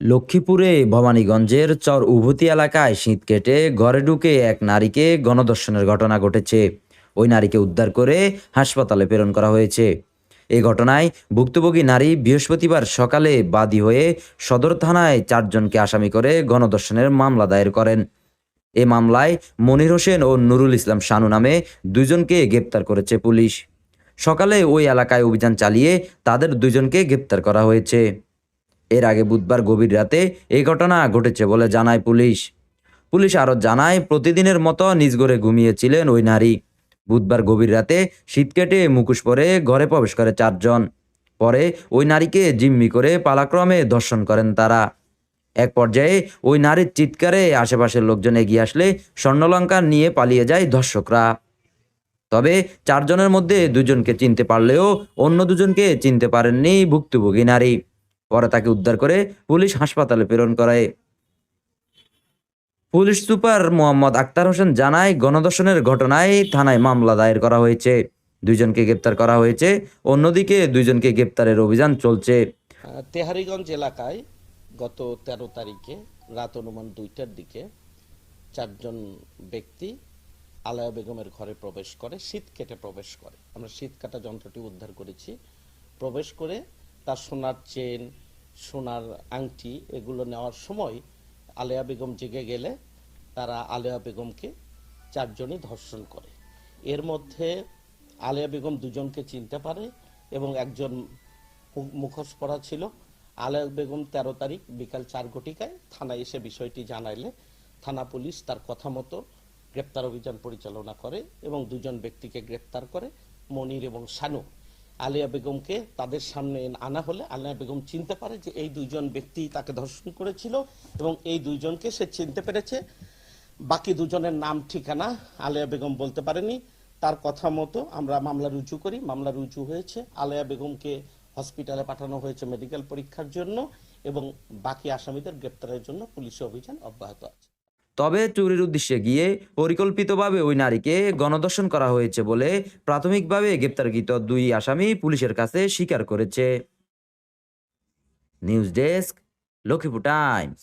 লক্ষ্মীপুরে ভবানীগঞ্জের চর উভতি এলাকায় শীত কেটে ঘরে ঢুকে এক নারীকে গণধর্ষণের ঘটনা ঘটেছে। ওই নারীকে উদ্ধার করে হাসপাতালে প্রেরণ করা হয়েছে। এ ঘটনায় ভুক্তভোগী নারী বৃহস্পতিবার সকালে বাদী হয়ে সদর থানায় চারজনকে আসামি করে গণধর্ষণের মামলা দায়ের করেন। এ মামলায় মনির হোসেন ও নুরুল ইসলাম শানু নামে দুজনকে গ্রেপ্তার করেছে পুলিশ। সকালে ওই এলাকায় অভিযান চালিয়ে তাদের দুজনকে গ্রেপ্তার করা হয়েছে। এর আগে বুধবার গভীর রাতে এই ঘটনা ঘটেছে বলে জানায় পুলিশ। পুলিশ আরও জানায়, প্রতিদিনের মতো নিজ ঘরে ঘুমিয়েছিলেন ওই নারী। বুধবার গভীর রাতে শীত কেটে মুখোশ পরে ঘরে প্রবেশ করে চারজন। পরে ওই নারীকে জিম্মি করে পালাক্রমে ধর্ষণ করেন তারা। এক পর্যায়ে ওই নারীর চিৎকারে আশেপাশের লোকজন এগিয়ে আসলে স্বর্ণলঙ্কা নিয়ে পালিয়ে যায় ধর্ষকরা। তবে চারজনের মধ্যে দুজনকে চিনতে পারলেও অন্য দুজনকে চিনতে পারেননি ভুক্তভোগী নারী। পরে তাকে উদ্ধার করে পুলিশ হাসপাতালে প্রেরণ করে পুলিশ সুপার মোহাম্মদ আক্তার হোসেন জানায়, গণধর্ষণের ঘটনায় থানায় মামলা দায়ের করা হয়েছে। দুইজনকে গ্রেপ্তার করা হয়েছে, অন্যদিকে দুইজনকে গ্রেপ্তারের অভিযান চলছে। তেহারিগঞ্জ এলাকায় গত তেরো তারিখে রাত অনুমান দুইটার দিকে চারজন ব্যক্তি আলায়া বেগমের ঘরে প্রবেশ করে, শীত কেটে প্রবেশ করে। আমরা শীত কাটা যন্ত্রটি উদ্ধার করেছি। প্রবেশ করে তার সোনার চেন, সোনার আংটি এগুলো নেওয়ার সময় আলেয়া বেগম জেগে গেলে তারা আলেয়া বেগমকে চারজনই ধর্ষণ করে। এর মধ্যে আলেয়া বেগম দুজনকে চিনতে পারে এবং একজন মুখোশ পরা ছিল। আলেয়া বেগম তেরো তারিখ বিকাল চার ঘটিকায় থানায় এসে বিষয়টি জানাইলে থানা পুলিশ তার কথা মতো গ্রেপ্তার অভিযান পরিচালনা করে এবং দুজন ব্যক্তিকে গ্রেপ্তার করে মনির এবং শানু আলিয়া বেগমকে তাদের সামনে আনা হলে আলিয়া বেগম চিনতে পারে যে এই দুইজন ব্যক্তি তাকে ধর্ষণ করেছিল এবং এই দুইজনকে সে চিনতে পেরেছে। বাকি দুজনের নাম, ঠিকানা আলিয়া বেগম বলতে পারেনি। তার কথা মতো আমরা মামলা রুজু করি। মামলা রুজু হয়েছে। আলিয়া বেগমকে হসপিটালে পাঠানো হয়েছে মেডিকেল পরীক্ষার জন্য এবং বাকি আসামিদের গ্রেপ্তারের জন্য পুলিশি অভিযান অব্যাহত আছে। তবে চুরির উদ্দেশ্যে গিয়ে পরিকল্পিতভাবে ওই নারীকে গণধর্ষণ করা হয়েছে বলে প্রাথমিকভাবে গ্রেপ্তারকৃত দুই আসামি পুলিশের কাছে স্বীকার করেছে। News desk, Lakshmipur Times.